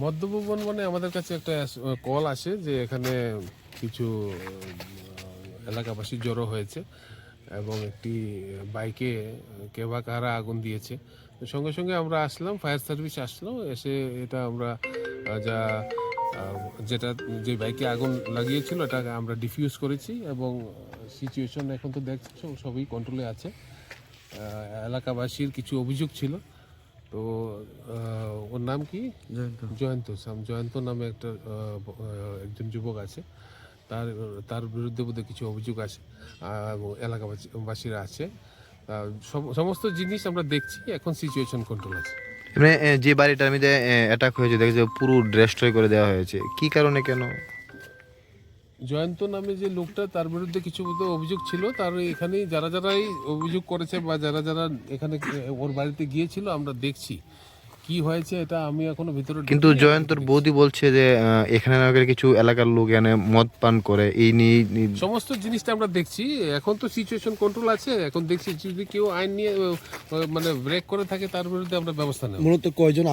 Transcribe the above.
মদ্যভবন মানে আমাদের কাছে একটা কল আসে যে এখানে কিছু এলাকাবাসী জড়ো হয়েছে এবং একটি বাইকে কে বা কারা আগুন দিয়েছে। সঙ্গে সঙ্গে আমরা আসলাম, ফায়ার সার্ভিস আসলো, এসে এটা আমরা যা যেটা যে বাইকে আগুন লাগিয়েছিল এটাকে আমরা ডিফিউজ করেছি এবং সিচুয়েশন এখন তো দেখছ সবই কন্ট্রোলে আছে। এলাকাবাসীর কিছু অভিযোগ ছিল। তো ওর নাম কি? জয়ন্ত। সাম জয়ন্ত নামে একটা একজন যুবক আছে। তার তার বিরুদ্ধে বোধহয় কিছু অভিযোগ আছে এলাকাবাসীরা আছে। সমস্ত জিনিস আমরা দেখছি এখন সিচুয়েশন কন্ট্রোল আছে। যে বাড়িটার মধ্যে অ্যাটাক হয়েছে, দেখেছে পুরো ড্রেস্ট্রয় করে দেওয়া হয়েছে। কি কারণে কেন? জয়ন্ত নামে যে লোকটা, তার বিরুদ্ধে কিছু অভিযোগ ছিল। তার এখানে যারা যারাই অভিযোগ করেছে বা যারা যারা এখানে ওর বাড়িতে গিয়েছিল, আমরা দেখছি। কি হয়েছে এটা আমি এখনও ভিতরে কিন্তু জয়ন্তর বৌদি বলছে যে এখানে নাকি কিছু এলাকার লোক এনে মদ পান করে এই নিয়ে নিয়ে- সমস্ত জিনিসটা আমরা দেখছি এখন তো সিচুয়েশন কন্ট্রোল আছে এখন দেখছি যদি কেউ আইন নিয়ে মানে ব্রেক করে থাকে তার বিরুদ্ধে আমরা ব্যবস্থা নেব। মূলত কয়জন